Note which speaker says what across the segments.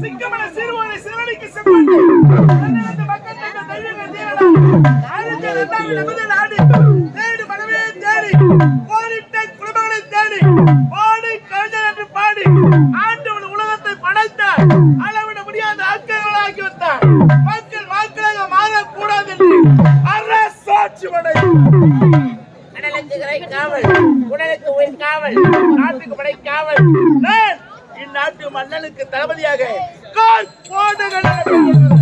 Speaker 1: சிங்கமன சிறுவனை சிறுவனைக்கு செல்வங்கள் அளவிட முடியாத ஆக்கிரங்களாகி வந்தார் மக்கள் மக்களாக மாறக்கூடாது என்று அரசாட்சி அடையும் காவல் உடலுக்கு உயிர் காவல் நாட்டுக்கு படை காவல். மன்னனுக்கு தளபதியாக கால்
Speaker 2: போட்டுகள்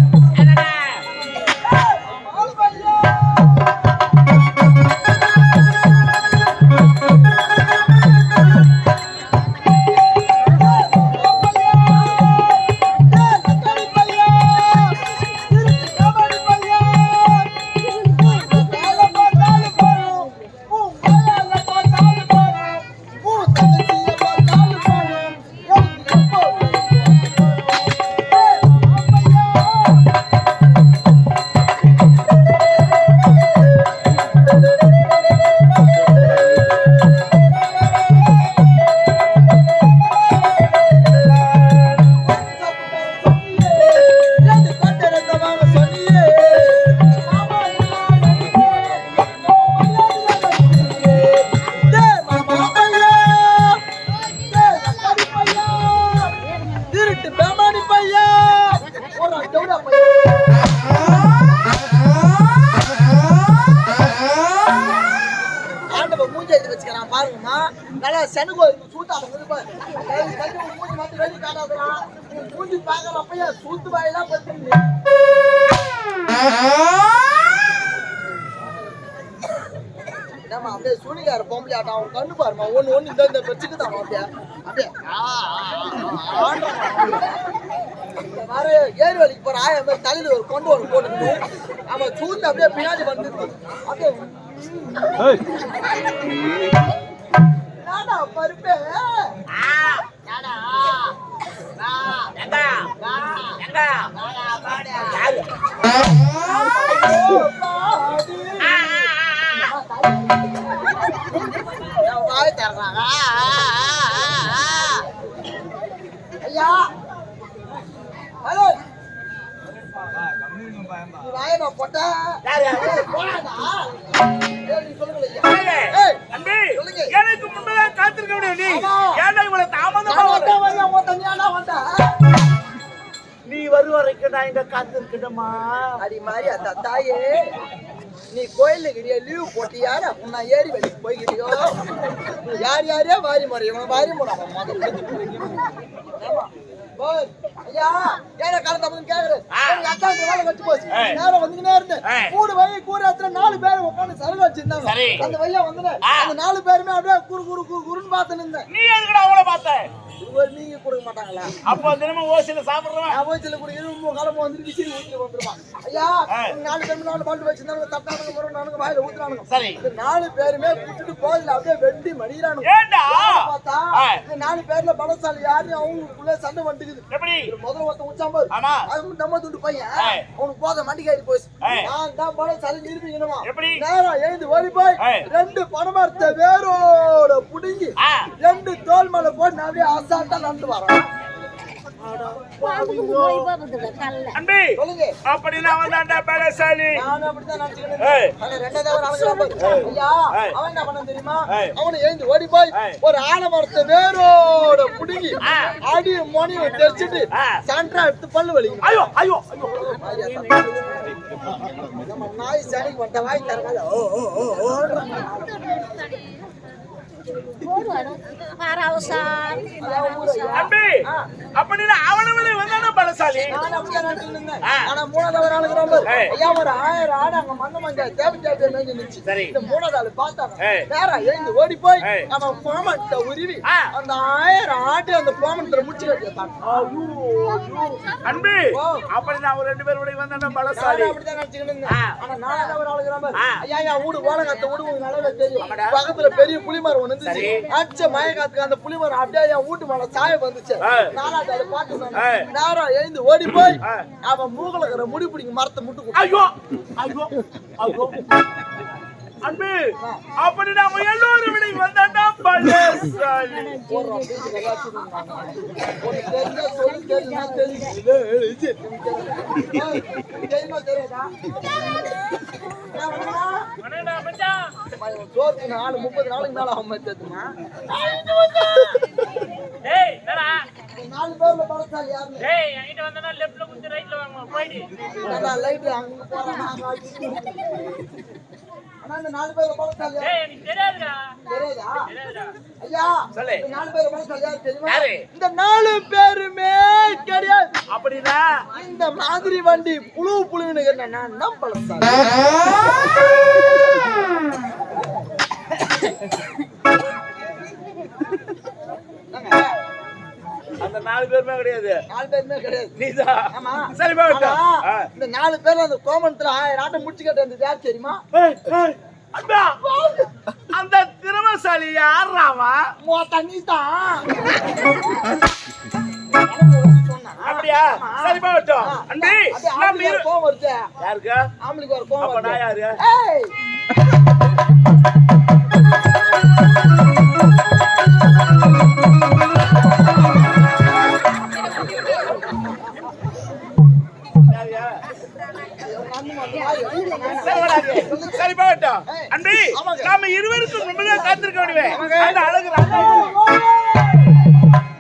Speaker 2: மூஞ்சி எடுத்து வச்சுக்கிறான் பாருங்கம்மா. நல்லா செனுகோ சூத்தா மூஞ்சி மாத்தி வெளியே காட்டாதான் மூஞ்சி பார்க்குறப்பையே சூத்து வாயெல்லாம் பத்துங்க அப்படியே சூனிகார பொம்பளை ஆட்டம் அவன் கண்ணு பாருமா ஒன்று ஒன்று இந்த இந்த வச்சுக்கு தான் அப்படியே. அப்படியே ஆ, இந்த மாதிரி ஏறு வலிக்கு போற ஆயிரம் தலையில் ஒரு கொண்டு ஒரு போட்டுக்கிட்டு அவன் சூத்து அப்படியே பின்னாடி வந்துருக்கு அப்படியே பருப்பே என்னடா? வா. வா. வாடா, வாடா. ஐயோ, பாடி. என் வாய் திறக்கிறாங்க. ஐயா ஹலோ நீ வாயை நான் போட்டேன்
Speaker 1: யாரு, யாரு?
Speaker 2: ஏய், போடாதா? ஏய், நீ சொல்லுங்களேன் ஐயா. ஏய்,
Speaker 1: தம்பி
Speaker 2: சொல்லுங்க.
Speaker 1: எனக்கு முன்னதாக காத்திருக்க முடியும் நீ. ஏன்டா இவ்வளவு தாமதமா?
Speaker 2: வந்தேன்.
Speaker 1: நீ வரும் வரைக்கும் நான் இங்க காத்திருக்கணுமா
Speaker 2: மாதிரி அந்த தாயே நீ கோயிலுக்கு லீவ் போட்டியாரா உன்னை ஏறி வெளிக்கு போய்கிட்டியோ யார் யாரையா வாரி முறை இவன் வாரி முறை ஐயா ஏன காலத்தை வந்து கேக்குறேன் அக்காவுக்கு வேலை வச்சு போச்சு. நேரம் இருந்தேன்.
Speaker 1: ஏய்.
Speaker 2: கூடு வை கூடு இடத்துல நாலு பேர் உட்காந்து சரகு வச்சிருந்தாங்க.
Speaker 1: சரி.
Speaker 2: அந்த வையா வந்து
Speaker 1: ஆ.
Speaker 2: அந்த நாலு பேருமே அப்படியே குறு குறு குறு குறுன்னு பார்த்து நின்றேன்
Speaker 1: நீ எதுக்குடா அவங்கள பார்த்த?
Speaker 2: இவர் நீங்க கொடுக்க மாட்டாங்களா?
Speaker 1: அப்போ தினமும் ஓசில சாப்பிடுறவன்.
Speaker 2: அவச்சில கூட இரும்பு காலம் வந்துட்டு விசிறி ஊத்தி வந்துருவான். ஐயா நாலு பேரும் நாலு பாட்டு வச்சிருந்தாங்க தட்டானுங்க முரணானுங்க வாயில ஊத்துறானுங்க.
Speaker 1: சரி.
Speaker 2: இந்த நாலு பேருமே விட்டுட்டு கோயில்ல அப்படியே வெட்டி மடிகிறானுங்க பார்த்தா நாலு பேர்ல பலசாலி யாரு? அவங்களுக்குள்ள சண்டை வந்துக்குது.
Speaker 1: எப்படி?
Speaker 2: முதல்ல ஒருத்தன் உச்சாம்பர்
Speaker 1: ஆமா.
Speaker 2: அது நம்ம துண்டு பையன். அவனுக்கு போத மண்டிக்காரி போச்சு. நான் தான் பலசாலி நிரூபிக்கணுமா
Speaker 1: எப்படி?
Speaker 2: நேரம் எழுந்து ஓடி போய். ரெண்டு பணமரத்தை வேரோட புடுங்கி ரெண்டு தோல் மேல போட்டு நான் அப்படியே அசால்ட்டா நடந்து சொல்லுங்க
Speaker 1: அப்படின்னா வந்தாண்டா பலசாலி.
Speaker 2: அவன் என்ன தெரியுமா? அவனை எழுந்து ஓடி போய். ஒரு ஆலமரத்தை வேரோட புடுங்கி. அடி மணியும் தெரிச்சிட்டு. சன்றா எடுத்து பல்லு வலிக்கும்
Speaker 1: ஐயோ ஐயோ
Speaker 2: நாய் சனிக்கு வந்த வாய் தரகாத
Speaker 1: அப்படின்னா பலசாலி
Speaker 2: நான். ஆனா மூணாவது. ஐயா, ஒரு ஆயிரம் ஆடு அங்க மண்ணு மஞ்சள் தேவை தேவை. இந்த மூணாவது ஆளு பார்த்தாங்க.
Speaker 1: ஏய்.
Speaker 2: நேரா எழுந்து ஓடி போய். அவன் கோமணத்தை உருவி. அந்த ஆயிரம் ஆட்டு அந்த கோமணத்துல முடிச்சு கட்டிட்டான்.
Speaker 1: அன்பி
Speaker 2: ஓ.
Speaker 1: அப்படின்னா அவர் ரெண்டு பேரும் விட வந்தாண்டா
Speaker 2: நானும்
Speaker 1: பலசாலி
Speaker 2: அப்படிதான் நினைச்சுக்கிட்டு. ஆனா நாலாவது அவர் அழகுறான் பாரு.
Speaker 1: ஆ.
Speaker 2: ஐயா, ஐயா, வீடு ஓலங்கத்தை வீடு உங்களுக்கு தெரியும். பக்கத்துல பெரிய புளிமரம் ஒண்ணு இருந்துச்சு.
Speaker 1: சரி.
Speaker 2: அடிச்ச அந்த புளிமரம் அப்படியே என் வீட்டு மேல சாய வந்துச்சு. நாலாவது ஆளு பார்த்து நான்
Speaker 1: ஆ.
Speaker 2: நேரா எழுந்து ஓடி போய். அவன் இருக்கிற முடி பிடிங்க மரத்தை முட்டு.
Speaker 1: ஐயோ ஐயோ ஐயோ அன்பு அப்படின்னா அவன் எல்லோரும் விட வந்தாண்டா பலசாலி
Speaker 2: சோறுக்கு நாலு முப்பது நாளுக்கு மேல அவன் மத்ததுமா
Speaker 3: ஏய் என்னடா?
Speaker 2: நாலு பேர்ல
Speaker 3: ஏய் என்கிட்ட வந்தனா லெஃப்ட்ல குத்து ரைட்ல வாங்க போயிடு.
Speaker 2: லைட் அங்க போறான் அங்க ஆடிட்டு. அண்ணா இந்த நாலு பேர்ல பழசாலி யாரு?
Speaker 3: ஏய் எனக்கு தெரியாதுடா.
Speaker 2: தெரியாதா?
Speaker 3: தெரியாதுடா.
Speaker 2: ஐயா
Speaker 1: சொல்லு.
Speaker 2: இந்த நாலு பேர்ல யாரு தெரியுமா?
Speaker 1: யாரு?
Speaker 2: இந்த நாலு பேருமே கிடையாது
Speaker 1: அப்படின்னா?
Speaker 2: இந்த மாதிரி வண்டி புழு புழுன்னு நான் தான் பழசாலி என்னங்க?
Speaker 1: அந்த நாலு பேருமே கிடையாது.
Speaker 2: நாலு பேருமே கிடையாது.
Speaker 1: நீதான்.
Speaker 2: ஆமா.
Speaker 1: சரி
Speaker 2: இந்த நாலு பேர்ல அந்த கோமணத்துல ஆயிரம் ஆட்டம் முடிச்சு கட்ட வந்தது யார் தெரியுமா?
Speaker 1: அண்ணா, அந்த திறமசாலி யாராவா
Speaker 2: மோட்டா நீ தான்
Speaker 1: அப்படியா சரி போகட்டும் இரு
Speaker 2: கோவம் வருது.
Speaker 1: யாருக்கு?
Speaker 2: ஆம்பளைக்கு ஒரு கோவம் வருது.
Speaker 1: யாரு? சரி, போகட்டும். அன்பி. நாம இருவருக்கும் முன்பதாக காத்திருக்க முடியும் அந்த அழகு